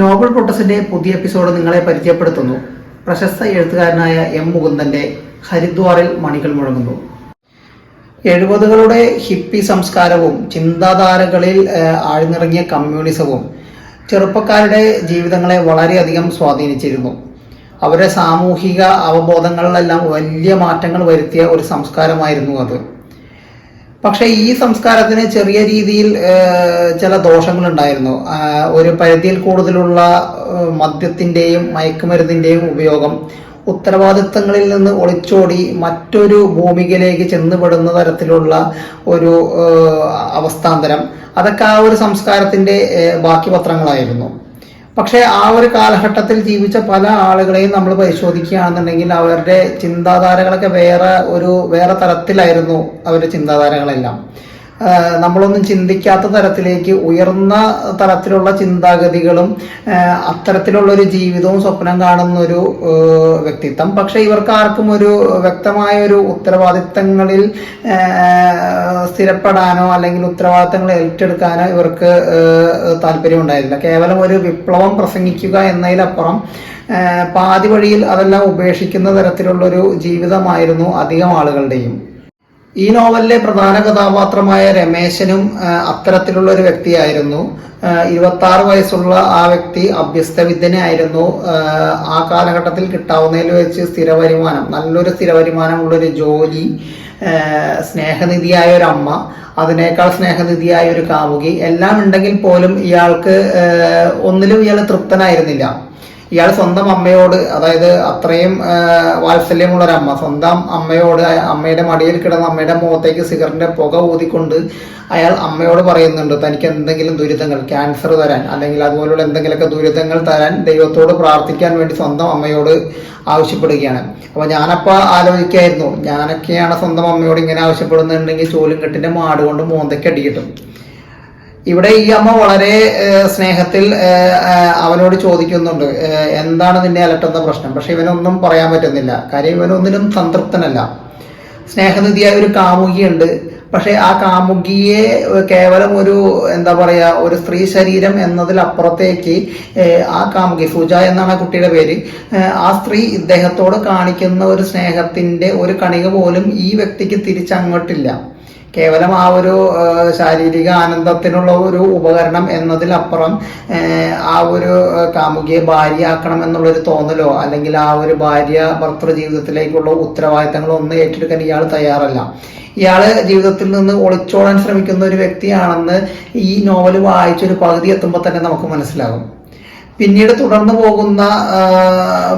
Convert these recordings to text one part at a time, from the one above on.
Nobel പ്രൊട്ടസിന്റെ പുതിയ episode നിങ്ങളെ പരിചയപ്പെടുത്തുന്നു. പ്രശസ്ത എഴുത്തുകാരനായ എം മുകുന്ദന്റെ ഹരിദ്വാറിൽ മണികൾ മുഴങ്ങുന്നു. എഴുപതുകളുടെ ഹിപ്പി സംസ്കാരവും ചിന്താധാരകളിൽ ആഴ്ന്നിറങ്ങിയ കമ്മ്യൂണിസവും ചെറുപ്പക്കാരുടെ ജീവിതങ്ങളെ വളരെയധികം സ്വാധീനിച്ചിരുന്നു. അവരുടെ സാമൂഹിക അവബോധങ്ങളിലെല്ലാം വലിയ മാറ്റങ്ങൾ വരുത്തിയ ഒരു സംസ്കാരമായിരുന്നു അത്. പക്ഷേ ഈ സംസ്കാരത്തിന് ചെറിയ രീതിയിൽ ചില ദോഷങ്ങൾ ഉണ്ടായിരുന്നു ഒരു പരിധിയിൽ കൂടുതലുള്ള മദ്യത്തിന്റെയും മദ്യത്തിന്റെയും മയക്കുമരുന്നിന്റെയും ഉപയോഗം ഉത്തരവാദിത്തങ്ങളിൽ നിന്ന് ഒളിച്ചോടി മറ്റൊരു ഭൂമികയിലേക്ക് ചെന്നുപെടുന്ന തരത്തിലുള്ള ഒരു അവസ്ഥാന്തരം. അതൊക്കെ ആ ഒരു സംസ്കാരത്തിന്റെ ബാക്കി പത്രങ്ങളായിരുന്നു. പക്ഷേ ആ ഒരു കാലഘട്ടത്തിൽ ജീവിച്ച പല ആളുകളെയും നമ്മൾ പരിശോധിക്കുകയാണെന്നുണ്ടെങ്കിൽ അവരുടെ ചിന്താധാരകളൊക്കെ വേറെ ഒരു വേറെ തരത്തിലായിരുന്നു അവരുടെ ചിന്താധാരകളെല്ലാം. നമ്മളൊന്നും ചിന്തിക്കാത്ത തരത്തിലേക്ക് ഉയർന്ന തരത്തിലുള്ള ചിന്താഗതികളും അത്തരത്തിലുള്ള ഒരു ജീവിതവും സ്വപ്നം കാണുന്ന ഒരു വ്യക്തിത്വം. പക്ഷെ ഇവർക്ക് ആർക്കും ഒരു വ്യക്തമായ ഒരു ഉത്തരവാദിത്തങ്ങളിൽ സ്ഥിരപ്പെടാനോ അല്ലെങ്കിൽ ഉത്തരവാദിത്തങ്ങൾ ഏറ്റെടുക്കാനോ ഇവർക്ക് താല്പര്യം ഉണ്ടായിരുന്നില്ല കേവലം ഒരു വിപ്ലവം പ്രസംഗിക്കുക എന്നതിലപ്പുറം പാതി വഴിയിൽ അതെല്ലാം ഉപേക്ഷിക്കുന്ന തരത്തിലുള്ളൊരു ജീവിതമായിരുന്നു അധികം ആളുകളുടെയും. ഈ നോവലിലെ പ്രധാന കഥാപാത്രമായ രമേശനും അത്തരത്തിലുള്ള ഒരു വ്യക്തിയായിരുന്നു. ഇരുപത്തി ആറ് വയസ്സുള്ള ആ വ്യക്തി അഭ്യസ്ത വിദ്യനായിരുന്നു ആ, കാലഘട്ടത്തിൽ കിട്ടാവുന്നതിൽ വെച്ച് സ്ഥിര വരുമാനം നല്ലൊരു സ്ഥിര വരുമാനമുള്ളൊരു ജോലി സ്നേഹനിധിയായ ഒരു അമ്മ അതിനേക്കാൾ സ്നേഹനിധിയായ ഒരു കാവുകി എല്ലാം ഉണ്ടെങ്കിൽ പോലും ഇയാൾക്ക് ഒന്നിലും ഇയാൾ തൃപ്തനായിരുന്നില്ല. ഇയാൾ സ്വന്തം അമ്മയോട് അതായത് അത്രയും വാത്സല്യമുള്ള ഒരു അമ്മ. സ്വന്തം അമ്മയോട് അമ്മയുടെ മടിയിൽ കിടന്ന അമ്മയുടെ മുഖത്തേക്ക് സിഗറിന്റെ പുക ഊതിക്കൊണ്ട് അയാൾ അമ്മയോട് പറയുന്നുണ്ട് തനിക്ക് എന്തെങ്കിലും ദുരിതങ്ങൾ ക്യാൻസർ തരാൻ അല്ലെങ്കിൽ അതുപോലുള്ള എന്തെങ്കിലുമൊക്കെ ദുരിതങ്ങൾ തരാൻ ദൈവത്തോട് പ്രാർത്ഥിക്കാൻ വേണ്ടി സ്വന്തം അമ്മയോട് ആവശ്യപ്പെടുകയാണ്. അപ്പോൾ ഞാനപ്പോൾ ആലോചിക്കായിരുന്നു ഞാനൊക്കെയാണ് സ്വന്തം അമ്മയോട് ഇങ്ങനെ ആവശ്യപ്പെടുന്നുണ്ടെങ്കിൽ ചോലും കെട്ടിന്റെ മാട് കൊണ്ട് മോന്തയ്ക്ക് ഇവിടെ ഈ അമ്മ വളരെ സ്നേഹത്തിൽ അവനോട് ചോദിക്കുന്നുണ്ട്. എന്താണ് നിന്നെ അലട്ടുന്ന പ്രശ്നം? പക്ഷെ ഇവനൊന്നും പറയാൻ പറ്റുന്നില്ല. കാര്യം ഇവനൊന്നിനും സംതൃപ്തനല്ല. സ്നേഹനിധിയായ ഒരു കാമുകിയുണ്ട്. പക്ഷെ ആ കാമുകിയെ കേവലം ഒരു എന്താ പറയുക ഒരു സ്ത്രീ ശരീരം എന്നതിലപ്പുറത്തേക്ക് ആ കാമുകി സുജ എന്നാണ് ആ കുട്ടിയുടെ പേര് ആ സ്ത്രീ ഇദ്ദേഹത്തോട് കാണിക്കുന്ന ഒരു സ്നേഹത്തിന്റെ ഒരു കണിക പോലും ഈ വ്യക്തിക്ക് തിരിച്ചങ്ങോട്ടില്ല. കേവലം ആ ഒരു ശാരീരിക ആനന്ദത്തിനുള്ള ഒരു ഉപകരണം എന്നതിലപ്പുറം ആ, ഒരു കാമുകിയെ ഭാര്യയാക്കണം എന്നുള്ളൊരു തോന്നലോ അല്ലെങ്കിൽ ആ ഒരു ഭാര്യ ഭർത്തൃ ജീവിതത്തിലേക്കുള്ള ഉത്തരവാദിത്തങ്ങളോ ഒന്നും ഏറ്റെടുക്കാൻ ഇയാൾ തയ്യാറല്ല. ഇയാൾ ജീവിതത്തിൽ നിന്ന് ഒളിച്ചോടാൻ ശ്രമിക്കുന്ന ഒരു വ്യക്തിയാണെന്ന് ഈ നോവൽ വായിച്ചൊരു പകുതി എത്തുമ്പോൾ തന്നെ നമുക്ക് മനസ്സിലാകും. പിന്നീട് തുടർന്നു പോകുന്ന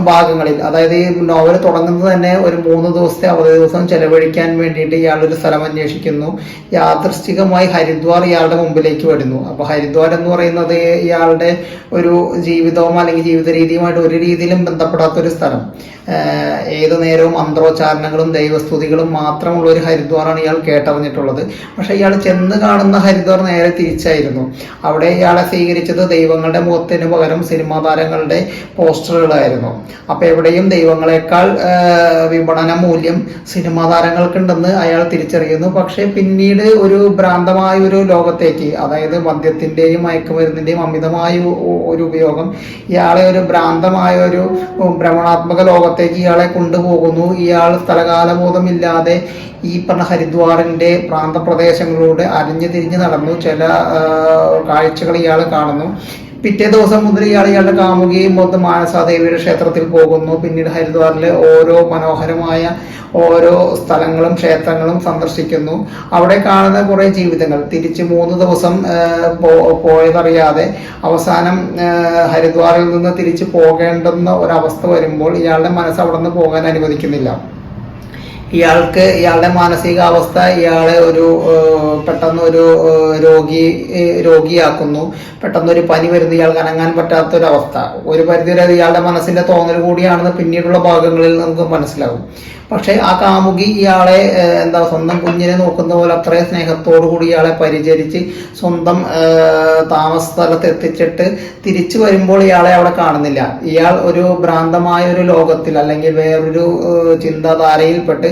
ഭാഗങ്ങളിൽ അതായത് ഈ നോവൽ തുടങ്ങുന്നത് തന്നെ ഒരു മൂന്ന് ദിവസത്തെ അവധി ദിവസം ചെലവഴിക്കാൻ വേണ്ടിയിട്ട് ഇയാൾ ഒരു സ്ഥലം അന്വേഷിക്കുന്നു. യാദൃശ്ചികമായി ഹരിദ്വാർ ഇയാളുടെ മുമ്പിലേക്ക് വരുന്നു. അപ്പൊ ഹരിദ്വാർ എന്ന് പറയുന്നത് ഇയാളുടെ ഒരു ജീവിതവും അല്ലെങ്കിൽ ജീവിത രീതിയുമായിട്ട് ഒരു രീതിയിലും ബന്ധപ്പെടാത്ത ഒരു സ്ഥലം. ഏതു നേരവും മന്ത്രോച്ചാരണങ്ങളും ദൈവസ്തുതികളും മാത്രമുള്ള ഒരു ഹരിദ്വാറാണ് ഇയാൾ കേട്ടറിഞ്ഞിട്ടുള്ളത്. പക്ഷേ ഇയാൾ ചെന്ന് കാണുന്ന ഹരിദ്വാർ നേരെ തിരിച്ചായിരുന്നു. അവിടെ ഇയാളെ സ്വീകരിച്ചത് ദൈവങ്ങളുടെ മുഖത്തിന് പകരം സിനിമാ താരങ്ങളുടെ പോസ്റ്ററുകളായിരുന്നു. അപ്പോൾ എവിടെയും ദൈവങ്ങളെക്കാൾ വിപണന മൂല്യം സിനിമാ താരങ്ങൾക്കുണ്ടെന്ന് അയാൾ തിരിച്ചറിയുന്നു. പക്ഷേ പിന്നീട് ഒരു ഭ്രാന്തമായ ഒരു ലോകത്തേക്ക് അതായത് മദ്യത്തിന്റെയും മയക്കുമരുന്നിന്റെയും അമിതമായ ഒരു ഉപയോഗം ഇയാളെ ഒരു ഭ്രാന്തമായ ഒരു ഭ്രമണാത്മക ലോകത്തേക്ക് ഇയാളെ കൊണ്ടുപോകുന്നു. ഇയാൾ സ്ഥലകാലബോധമില്ലാതെ ഈ പറഞ്ഞ ഹരിദ്വാറിന്റെ പ്രാന്തപ്രദേശങ്ങളിലൂടെ അരിഞ്ഞു തിരിഞ്ഞ് നടന്നു. ചില കാഴ്ചകൾ ഇയാൾ കാണുന്നു. പിറ്റേ ദിവസം മുതൽ ഇയാൾ ഇയാളുടെ കാമുകിയും മൊത്തം മാനസാദേവിയുടെ ക്ഷേത്രത്തിൽ പോകുന്നു. പിന്നീട് ഹരിദ്വാറിലെ ഓരോ മനോഹരമായ ഓരോ സ്ഥലങ്ങളും ക്ഷേത്രങ്ങളും സന്ദർശിക്കുന്നു. അവിടെ കാണുന്ന കുറേ ജീവിതങ്ങൾ. തിരിച്ച് മൂന്ന് ദിവസം പോയതറിയാതെ അവസാനം ഹരിദ്വാറിൽ നിന്ന് തിരിച്ച് പോകേണ്ടുന്ന ഒരവസ്ഥ വരുമ്പോൾ ഇയാളുടെ മനസ്സ് അവിടെ നിന്ന് പോകാൻ അനുവദിക്കുന്നില്ല. ഇയാൾക്ക് ഇയാളുടെ മാനസികാവസ്ഥ ഇയാളെ ഒരു പെട്ടെന്ന് ഒരു രോഗി രോഗിയാക്കുന്നു. പെട്ടെന്ന് ഒരു പനി വരുന്നു. ഇയാൾക്ക് അനങ്ങാൻ പറ്റാത്തൊരവസ്ഥ. ഒരു പരിധിവരെ ഇയാളുടെ മനസ്സിന്റെ തോന്നൽ കൂടിയാണെന്ന് പിന്നീടുള്ള ഭാഗങ്ങളിൽ നമുക്ക് മനസ്സിലാകും. പക്ഷേ ആ കാമുകി ഇയാളെ എന്താ സ്വന്തം കുഞ്ഞിനെ നോക്കുന്ന പോലെ അത്രയും സ്നേഹത്തോടു കൂടി ഇയാളെ പരിചരിച്ച് സ്വന്തം താമസ സ്ഥലത്ത് എത്തിച്ചിട്ട് തിരിച്ചു വരുമ്പോൾ ഇയാളെ അവിടെ കാണുന്നില്ല. ഇയാൾ ഒരു ഭ്രാന്തമായ ഒരു ലോകത്തിൽ അല്ലെങ്കിൽ വേറൊരു ചിന്താധാരയിൽപ്പെട്ട്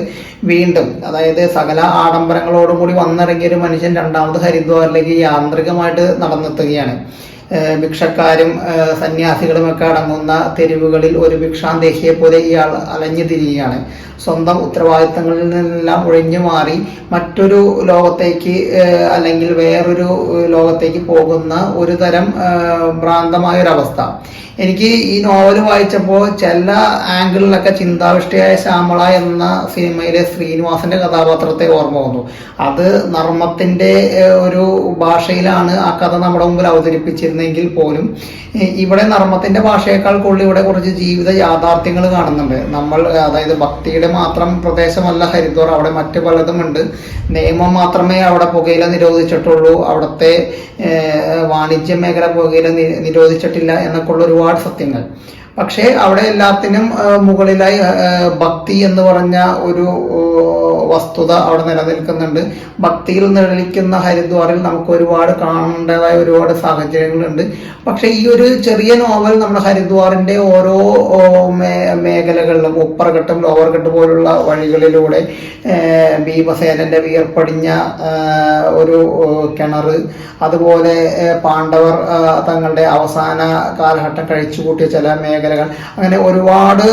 വീണ്ടും അതായത് സകല ആഡംബരങ്ങളോടും കൂടി വന്നിറങ്ങിയ ഒരു മനുഷ്യൻ രണ്ടാമത് ഹരിദ്വാറിലേക്ക് യാന്ത്രികമായിട്ട് നടന്നെത്തുകയാണ്. ഭിക്ഷക്കാരും സന്യാസികളും സന്യാസികളുമൊക്കെ അടങ്ങുന്ന തെരുവുകളിൽ ഒരു ഭിക്ഷാന്തേശിയെ പോലെ ഇയാൾ അലഞ്ഞു തിരിയുകയാണ്. സ്വന്തം ഉത്തരവാദിത്തങ്ങളിൽ നിന്നെല്ലാം ഒഴിഞ്ഞു മാറി മറ്റൊരു ലോകത്തേക്ക് അല്ലെങ്കിൽ വേറൊരു ലോകത്തേക്ക് പോകുന്ന ഒരു തരം ഭ്രാന്തമായ ഒരവസ്ഥ എനിക്ക് ഈ നോവൽ വായിച്ചപ്പോൾ ചില ആംഗിളിലൊക്കെ ചിന്താവിഷ്ടയായ ശ്യാമള എന്ന സിനിമയിലെ ശ്രീനിവാസന്റെ കഥാപാത്രത്തെ ഓർമ്മ വന്നു. അത് നർമ്മത്തിന്റെ ഒരു ഭാഷയിലാണ് ആ കഥ നമ്മുടെ മുമ്പിൽ അവതരിപ്പിച്ചിരുന്നെങ്കിൽ പോലും ഇവിടെ നർമ്മത്തിന്റെ ഭാഷയേക്കാൾ കൂടുതൽ ഇവിടെ കുറച്ച് ജീവിത യാഥാർത്ഥ്യങ്ങൾ കാണുന്നുണ്ട്. നമ്മൾ അതായത് ഭക്തിയുടെ മാത്രം പ്രദേശമല്ല ഹരിദ്വാർ അവിടെ മറ്റു പലതുമുണ്ട് നിയമം മാത്രമേ അവിടെ പുകയില നിരോധിച്ചിട്ടുള്ളൂ. അവിടുത്തെ വാണിജ്യ മേഖല പുകയില നിരോധിച്ചിട്ടില്ല എന്നൊക്കെ ഉള്ള ഒരുപാട് സത്യങ്ങൾ പക്ഷേ അവിടെ എല്ലാത്തിനും മുകളിലായി ഭക്തി എന്ന് പറഞ്ഞ ഒരു വസ്തുത അവിടെ നിലനിൽക്കുന്നുണ്ട്. ഭക്തിയിൽ നിഴലിക്കുന്ന ഹരിദ്വാറിൽ നമുക്ക് ഒരുപാട് കാണേണ്ടതായ ഒരുപാട് സാഹചര്യങ്ങളുണ്ട്. പക്ഷേ ഈ ഒരു ചെറിയ നോവൽ നമ്മുടെ ഹരിദ്വാറിന്റെ ഓരോ മേഖലകളിലും ഉപ്പർഘട്ടം ലോവർഘട്ട് പോലുള്ള വഴികളിലൂടെ ഭീമസേനന്റെ വിയർപ്പടിഞ്ഞ ഒരു കിണർ അതുപോലെ പാണ്ഡവർ തങ്ങളുടെ അവസാന കാലഘട്ടം കഴിച്ചുകൂട്ടിയ ചില മേഖലകൾ. അങ്ങനെ ഒരുപാട്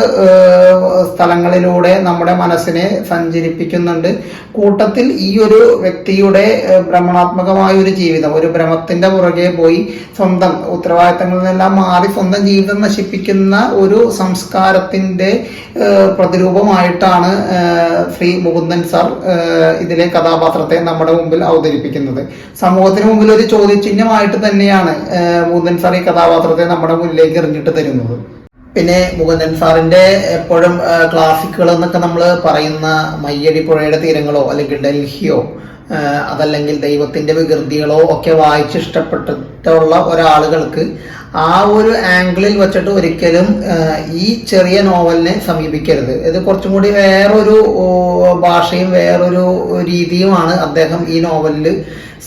സ്ഥലങ്ങളിലൂടെ നമ്മുടെ മനസ്സിനെ സഞ്ചരിപ്പിക്കുന്നുണ്ട്. കൂട്ടത്തിൽ ഈ ഒരു വ്യക്തിയുടെ ഭ്രമണാത്മകമായ ഒരു ജീവിതം ഒരു ഭ്രമത്തിന്റെ പുറകെ പോയി സ്വന്തം ഉത്തരവാദിത്തങ്ങളിൽ നിന്നെല്ലാം മാറി സ്വന്തം ജീവിതം നശിപ്പിക്കുന്ന ഒരു സംസ്കാരത്തിന്റെ പ്രതിരൂപമായിട്ടാണ് ശ്രീ മുകുന്ദൻ സാർ ഇതിലെ കഥാപാത്രത്തെ നമ്മുടെ മുമ്പിൽ അവതരിപ്പിക്കുന്നത്. സമൂഹത്തിന് മുമ്പിൽ ഒരു ചോദ്യചിഹ്നമായിട്ട് തന്നെയാണ് മുകുന്ദൻ സാർ ഈ കഥാപാത്രത്തെ നമ്മുടെ മുന്നിലേക്ക് എറിഞ്ഞിട്ട് തരുന്നത്. പിന്നെ മുകുന്ദൻ സാറിന്റെ എപ്പോഴും ക്ലാസിക്കുകൾ എന്നൊക്കെ നമ്മൾ പറയുന്ന മയ്യടി പുഴയുടെ തീരങ്ങളോ അല്ലെങ്കിൽ ഡൽഹിയോ അതല്ലെങ്കിൽ ദൈവത്തിന്റെ വികൃതികളോ ഒക്കെ വായിച്ച് ഇഷ്ടപ്പെട്ടിട്ടുള്ള ഒരാളുകൾക്ക് ആ ഒരു ആംഗിളിൽ വെച്ചിട്ട് ഒരിക്കലും ഈ ചെറിയ നോവലിനെ സമീപിക്കരുത്. ഇത് കുറച്ചും കൂടി വേറൊരു ഭാഷയും വേറൊരു രീതിയുമാണ് അദ്ദേഹം ഈ നോവലിൽ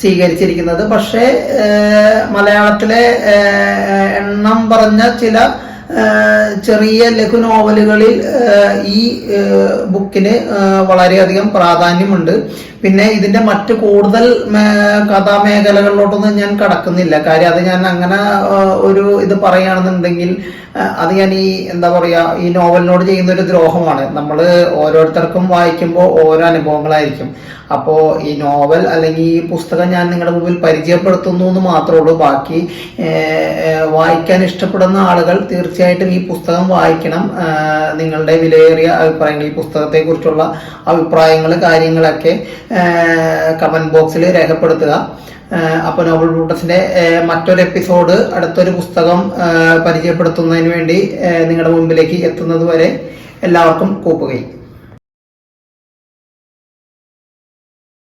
സ്വീകരിച്ചിരിക്കുന്നത്. പക്ഷേ മലയാളത്തിലെ എണ്ണം പറഞ്ഞ ചില ചെറിയ ലഘു നോവലുകളിൽ ഈ ബുക്കിന് വളരെയധികം പ്രാധാന്യമുണ്ട്. പിന്നെ ഇതിന്റെ മറ്റ് കൂടുതൽ കഥാമേഖലകളിലോട്ടൊന്നും ഞാൻ കടക്കുന്നില്ല. കാര്യം അത് ഞാൻ അങ്ങനെ ഒരു ഇത് പറയുകയാണെന്നുണ്ടെങ്കിൽ അത് ഞാൻ ഈ എന്താ പറയുക ഈ നോവലിനോട് ചെയ്യുന്ന ഒരു ദ്രോഹമാണ്. നമ്മൾ ഓരോരുത്തർക്കും വായിക്കുമ്പോൾ ഓരോ അനുഭവങ്ങളായിരിക്കും. അപ്പോൾ ഈ നോവൽ അല്ലെങ്കിൽ ഈ പുസ്തകം ഞാൻ നിങ്ങളുടെ മുമ്പിൽ പരിചയപ്പെടുത്തുന്നു എന്ന് മാത്രമേ ഉള്ളൂ. ബാക്കി വായിക്കാൻ ഇഷ്ടപ്പെടുന്ന ആളുകൾ തീർച്ചയായിട്ടും ഈ പുസ്തകം വായിക്കണം. നിങ്ങളുടെ വിലയേറിയ അഭിപ്രായങ്ങൾ ഈ പുസ്തകത്തെക്കുറിച്ചുള്ള അഭിപ്രായങ്ങൾ കാര്യങ്ങളൊക്കെ കമന്റ് ബോക്സിൽ രേഖപ്പെടുത്തുക. അപ്പോൾ നോവൽ ബ്രൂട്ടസിന്റെ മറ്റൊരു എപ്പിസോഡ് അടുത്തൊരു പുസ്തകം പരിചയപ്പെടുത്തുന്നതിന് വേണ്ടി നിങ്ങളുടെ മുമ്പിലേക്ക് എത്തുന്നത് വരെ എല്ലാവർക്കും കൂപ്പുകയും